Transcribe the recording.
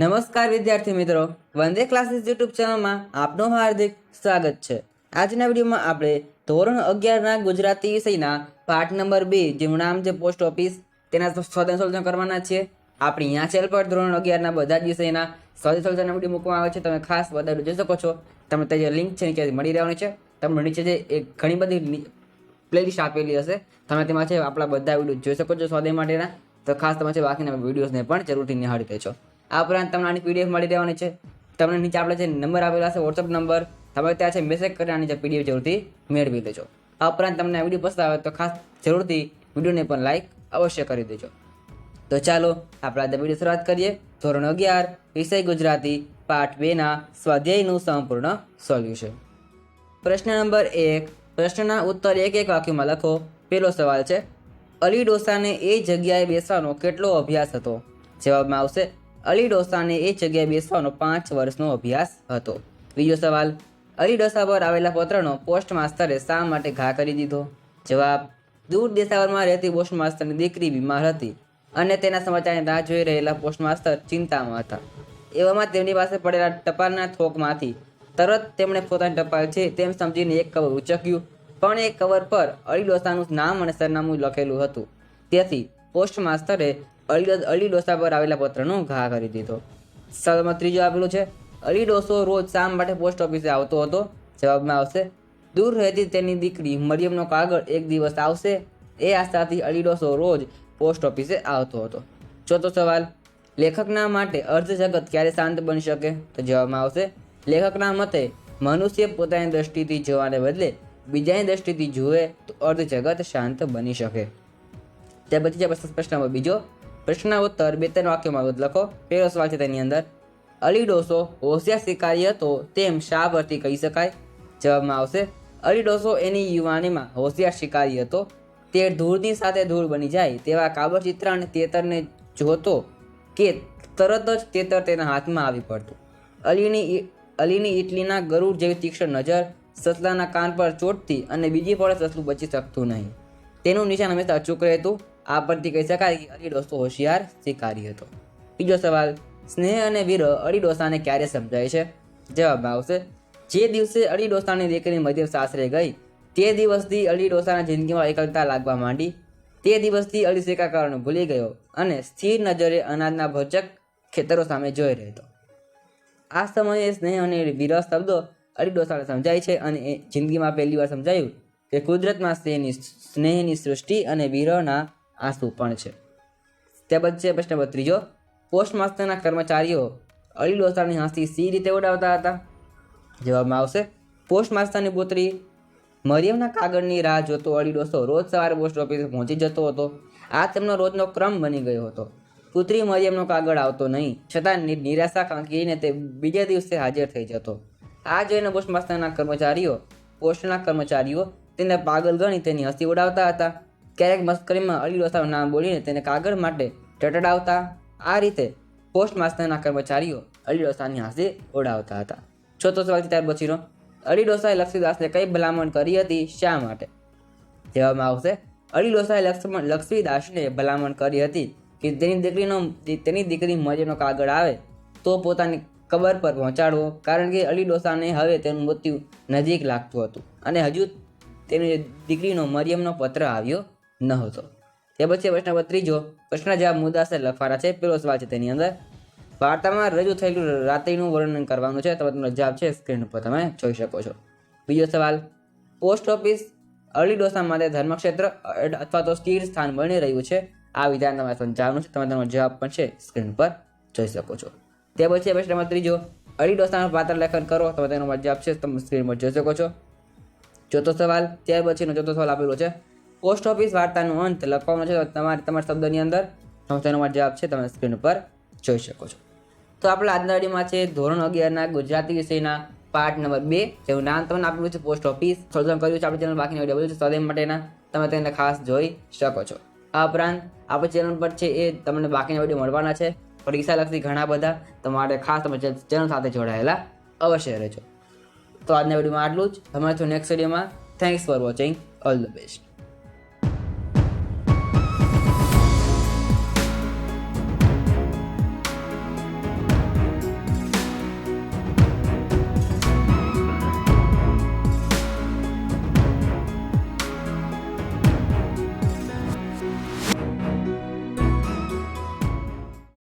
નમસ્કાર વિદ્યાર્થી મિત્રો. વંદે ક્લાસીસ યુટ્યુબ ચેનલમાં આપનું હાર્દિક સ્વાગત છે. આજના વિડીયોમાં આપણે ધોરણ અગિયારના ગુજરાતી વિષયના પાઠ નંબર બે, જેનું નામ છે પોસ્ટ ઓફિસ, તેના સ્વતંત્ર સોલ્યુશન કરવાના છીએ. આપણી અહીંયા ચેનલ પર ધોરણ અગિયારના બધા જ વિષયના સ્વતંત્ર સોલ્યુશનના વીડિયો મૂકવામાં આવે છે. તમે ખાસ બધા જોઈ શકો છો. તમને તે જે લિંક છે નીચે મળી રહેવાની છે. તમને નીચે જે એક ઘણી બધી પ્લેલિસ્ટ આપેલી હશે. તમે તેમાં છે આપણા બધા વીડિયો જોઈ શકો છો સ્વાધ્યાય માટેના. તો ખાસ તમે છે બાકીના વિડીયોઝને પણ જરૂરથી નિહાળી લેજો. આ ઉપરાંત તમને આની પીડીએફ મળી રહેવાની છે. તમને નીચે આપણે જે નંબર આપેલા છે વોટ્સઅપ નંબર તમે ત્યાં છે મેસેજ કરી આની જે પીડીએફ જરૂરથી મેળવી લેજો. આ ઉપરાંત તમને આ વીડિયો પસંદ આવે તો ખાસ જરૂરથી વિડીયોને પણ લાઇક અવશ્ય કરી દેજો. તો ચાલો, આપણે આજે વીડિયો શરૂઆત કરીએ. ધોરણ અગિયાર, વિષય ગુજરાતી, પાઠ બેના સ્વાધ્યાયનું સંપૂર્ણ સોલ્યુશન. પ્રશ્ન નંબર એક, પ્રશ્નના ઉત્તર એક એક વાક્યમાં લખો. પહેલો સવાલ છે, અલી ડોસાને એ જગ્યાએ બેસવાનો કેટલો અભ્યાસ હતો? જવાબમાં આવશે અલી ડોસાને એ જગ્યાએ બેસવાનો પાંચ વર્ષનો અભ્યાસ હતો. બીજો સવાલ અલી ડોસા પર આવેલા પત્રનો પોસ્ટ માસ્તરે શા માટે ઘા કરી દીધો? જવાબ, દૂર દેશાવરમાં રહેતી પોસ્ટ માસ્તરની દીકરી બીમાર હતી અને તેના સમાચારની રાહ જોઈ રહેલા પોસ્ટ માસ્તર ચિંતામાં હતા. એવામાં તેમની પાસે પડેલા ટપાલના થોકમાંથી તરત તેમણે પોતાની ટપાલ છે તેમ સમજીને એક કવર ઉચક્યું. પણ એ કવર પર અલી ડોસાનું નામ અને સરનામું લખેલું હતું. તેથી પોસ્ટ માસ્તરે અલી અલી ડોસા પર આવેલા પત્રનો ઘા કરી દીધો. સવાલમાં ત્રીજો આપેલું છે, અલી ડોસો રોજ શા માટે પોસ્ટ ઓફિસે આવતો હતો. જવાબમાં આવશે, દૂર રહેતી તેની દીકરી મરિયમનો કાગળ એક દિવસ આવશે. એ આશાથી અલી ડોસો રોજ પોસ્ટ ઓફિસે આવતો હતો. ચોથો સવાલ, લેખકના માટે અર્ધ જગત ક્યારે શાંત બની શકે? તો જવાબમાં આવશે, લેખકના મતે મનુષ્ય પોતાની દ્રષ્ટિથી જોવાને બદલે બીજાની દ્રષ્ટિથી જુએ તો અર્ધ જગત શાંત બની શકે. ત્યાર પછી પ્રશ્નમાં પ્રશ્ન પ્રશ્ન બીજો પ્રશ્નના ઉત્તર બે ત્રણ વાક્યોમાં લખો. પહેલો સવાલ છે તેની અંદર. અલી ડોસો હોશિયાર શિકારી હતો તેમ શા પરથી કહી શકાય? જવાબમાં આવશે. અલી ડોસો એની યુવાનીમાં હોશિયાર શિકારી હતો. તે ધૂળની સાથે ધૂળ બની જાય તેવા કાબર ચિત્ર અને તેતરને જોતો કે તરત જ તેતર તેના હાથમાં આવી પડતું. અલીની અલીની ઇટલીના ગરુડ જેવી તીક્ષ્ણ નજર સસલાના કાન પર ચોટતી અને બીજી પડે સસલું બચી શકતું નહીં. તેનું નિશાન હંમેશા અચૂક રહેતું. આ પરથી કહી શકાય કે અડીડોસો હોશિયાર શિકારી હતો. બીજો સવાલ, સ્નેહ અને વીર અડીડોસાને ક્યારે સમજાય છે? જવાબમાં આવશે, જે દિવસે અડીડોસાની દીકરી મધ્ય સાસરે ગઈ, તે દિવસથી અડીડોસાના જિંદગીમાં એકલતા લાગવા માંડી. તે દિવસથી અલી શિકાકારણ ભૂલી ગયો અને સ્થિર નજરે અનાજના ભોજક ખેતરો સામે જોઈ રહેતો. આ સમયે સ્નેહ અને વિરહ શબ્દો અડીડોસાને સમજાય છે અને એ જિંદગીમાં પહેલી વાર સમજાયું કે કુદરતમાં સ્નેહની સ્નેહની સૃષ્ટિ અને વિરહના આંસુ પણ છે? ત્યારબાદ છે પ્રશ્ન નંબર ત્રીજો. પોસ્ટ માસ્ટરના કર્મચારીઓ અળી ડોસાની હાંસી સી રીતે ઉડાવતા હતા? જવાબમાં આવશે પોસ્ટ માસ્ટરની પુત્રી મરિયમના કાગળની રાહ જોતો અળી ડોસો રોજ સવારે પોસ્ટ ઓફિસે પહોંચી જતો હતો. આ તેમનો રોજનો ક્રમ બની ગયો હતો. પુત્રી મરિયમનો કાગળ આવતો નહીં, છતાં નિરાશા કાંકીને તે બીજા દિવસે હાજર થઈ જતો. આ જોઈને પોસ્ટ માસ્ટરના કર્મચારીઓ, પોસ્ટના કર્મચારીઓ તેને પાગલ ગણી તેની હસી ઉડાવતા હતા. ક્યારેક મસ્કરીમાં અલી ડોસાનું નામ બોલીને તેને કાગળ માટે ટટડાવતા, આ રીતે પોસ્ટ માસ્ટરના કર્મચારીઓ અલી ડોસાની હસી ઉડાવતા હતા. ચોથો સવાલ છે ત્યાર પછીનો અલી ડોસાએ લક્ષ્મીદાસને કઈ ભલામણ કરી હતી? શા માટે? જવાબમાં આવશે અલી ડોસાએ લક્ષ્મણ લક્ષ્મીદાસને ભલામણ કરી હતી કે તેની દીકરીનો, તેની દીકરી મજેનો કાગળ આવે તો પોતાની કબર પર પહોંચાડવો, કારણ કે અલી ડોસાને હવે તેનું મૃત્યુ નજીક લાગતું હતું. અને હજુ તેની દીકરીનો મરિયમનો પત્ર આવ્યો ન હતો. તે પછી પ્રશ્ન નંબર ત્રીજો, પ્રશ્ન જવાબ મુદ્દાસર લફારા છે. પેલો સવાલ છે તેની અંદર, વાર્તામાં રજૂ થયેલું રાત્રિનું વર્ણન કરવાનું છે. તમે તમને જવાબ છે સ્ક્રીન ઉપર તમે જોઈ શકો છો. બીજો સવાલ, પોસ્ટ ઓફિસ અરલી ડોસા માટે ધર્મક્ષેત્ર અથવા તો સ્થિર સ્થાન બની રહ્યું છે. આ વિધાન તમારે સમજાવવાનું છે. તમે તમારો જવાબ પણ છે સ્ક્રીન પર જોઈ શકો છો. તે પછી પ્રશ્ન નંબર ત્રીજો અરલી ડોસાનું પાત્ર લેખન કરો. તમે તેનો જવાબ છે તમે સ્ક્રીન પર જોઈ શકો છો. ચોથો સવાલ, ત્યાર પછીનો ચોથો સવાલ આપેલો છે. પોસ્ટ ઓફિસ વાર્તાનો અંત લખવાનો છે. તો તમારે, તમારા શબ્દની અંદર તેનો જવાબ છે. તમે સ્ક્રીન પર જોઈ શકો છો. તો આપણા આજના વિડીયોમાં છે ધોરણ અગિયારના ગુજરાતી વિષયના પાર્ટ નંબર બે, જેનું નામ તમને આપેલું છે પોસ્ટ ઓફિસ. સર્જન કર્યું છે આપણી ચેનલ બાકીના વીડિયો બધું છે. સ્વાધ્યાય માટેના તમે તેને ખાસ જોઈ શકો છો. આ ઉપરાંત આપણી ચેનલ પર છે એ તમને બાકીના વીડિયો મળવાના છે. પરીક્ષા લગતી ઘણા બધા. તમારે ખાસ તમે ચેનલ સાથે જોડાયેલા અવશ્ય રહેજો. તો આજના વિડીયોમાં આટલું જ. તમારે નેક્સ્ટ વિડીયોમાં thanks for watching all the best